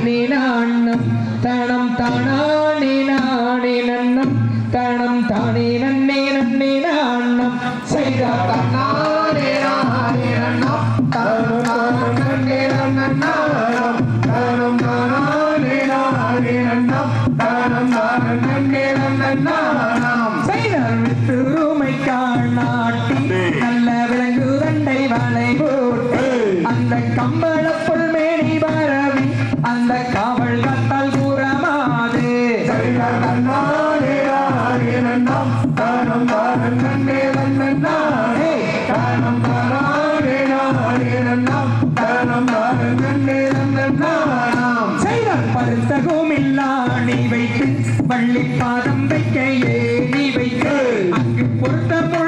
நன்னே நாண்ணம் தனம் தானானே நானே நன்னம் தனம் தானே நன்னே நன்னே நாண்ணம் செய்த தன்னானே நானே நன்னம் தனம் தானம் நன்னே நன்னானம் தனம் தானானே நானே நன்னம் தனம் தானம் நன்னே பருத்த கோமில்லாணி வைத்து பள்ளி பாதம் வைக்க நீ வைத்து. அங்கு பொருத்த பொருள்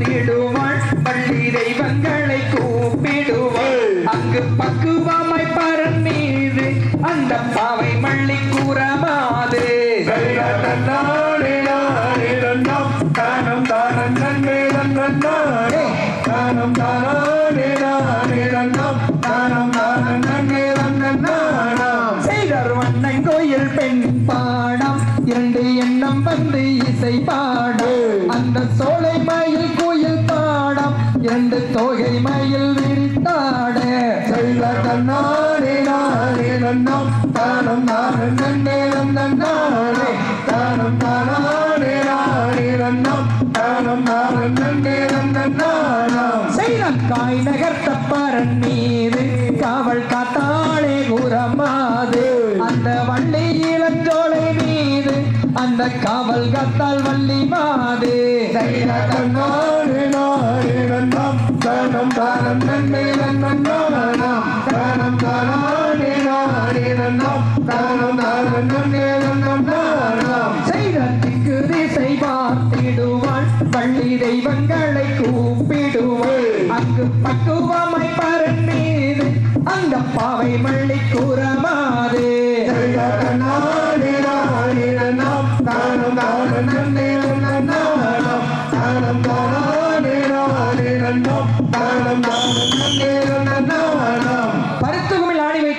பார்த்திடுவாள் பள்ளி தெய்வங்களை கூப்பிடுவாள். அங்கு பக்குவமாய் பரன் மீது அந்த பாவை மள்ளி கூறமாது. செய்தர் வண்ணன் கோயில் பெண் பாடம். இரண்டு எண்ணம் வந்து இசை பாடம். அந்த சோலை பாடம் இரண்டு தோகை மயில் விரித்தாட. தானம் தானம் நன்னே நன்னானே தானம் தானானே நானே நன்னம் தானம் தானம் நன்னே நன்னானாம் செய்தக்காய் நகர்த்த பரன் மீது காவல் காத்தாளே கூறமாது. அந்த வள்ளி இளஞ்சோலை மீது அந்த காவல் காத்தால் வள்ளி மாது. நானே நன்னம் தானம் தானம் நன்னே நன்னானாம் தானம் தானானே நானே நன்னம் தானம் தானம் நன்னே நன்னானாம் செய்தத்துக்கு திசை பார்த்திடுவாள் பள்ளி தெய்வங்களை கூப்பிடுவாள் அங்கு பரன் மீது அந்த பாவை மள்ளி தானம் தானானே